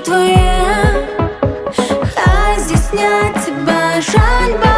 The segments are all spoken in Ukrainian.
твоє, хай здійснять бажань.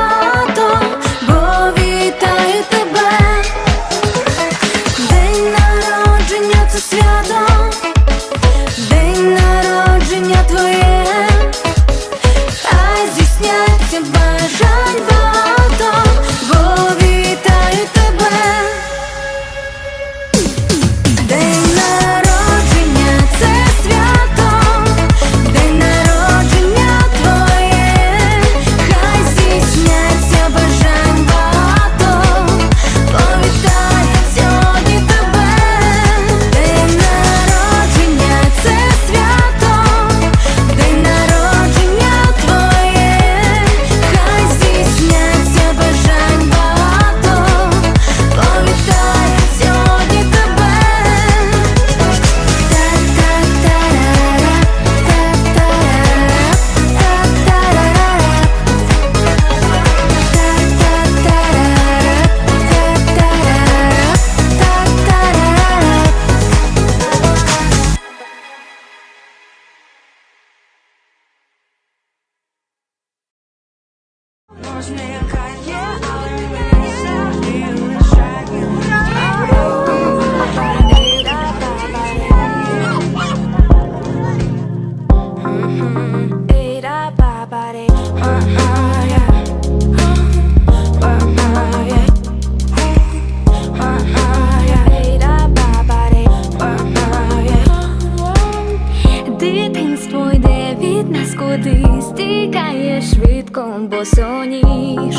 Бо соніш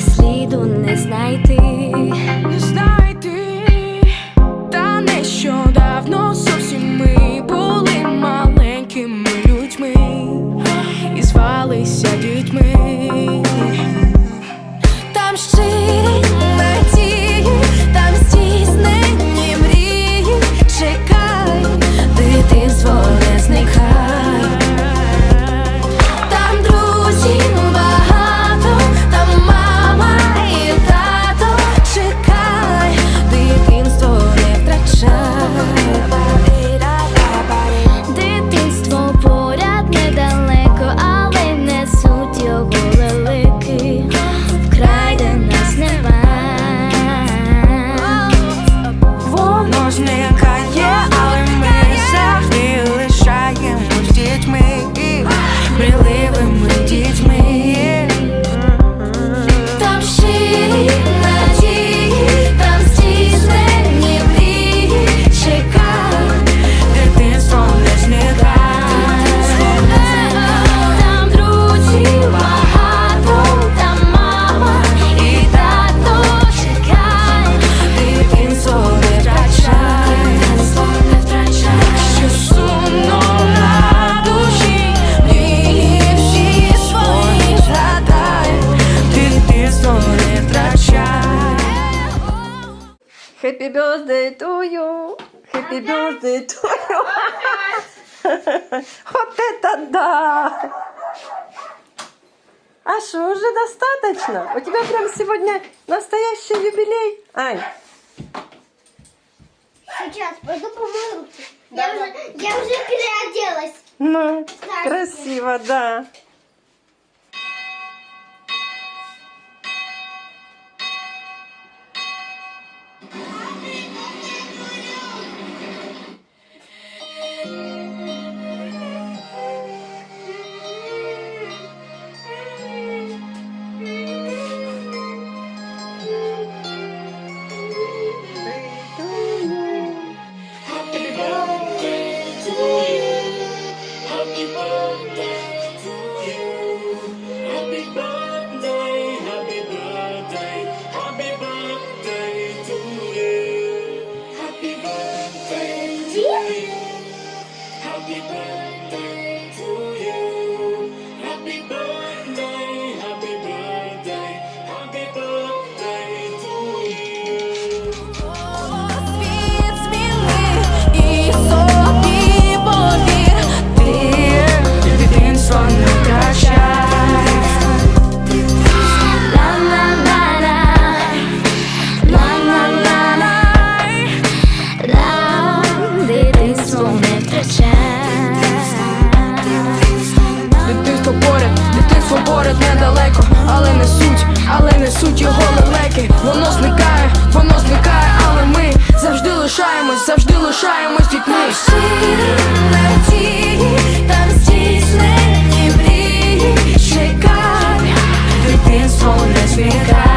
сліду не знайти, знайти, та нещодавно зовсім ми були маленькими людьми і звалися дітьми. Там ще Happy birthday to you. Happy birthday to you. Вот это да! А что, уже достаточно? У тебя прям сегодня настоящий юбилей, Ань. Сейчас, пойду помою руки. Я, уже, я уже переоделась. Ну, красиво, да. Happy birthday. несуть його лелеки, воно зникає, воно зникає, але ми завжди лишаємось, завжди лишаємось дітьми. Дитинство не змігає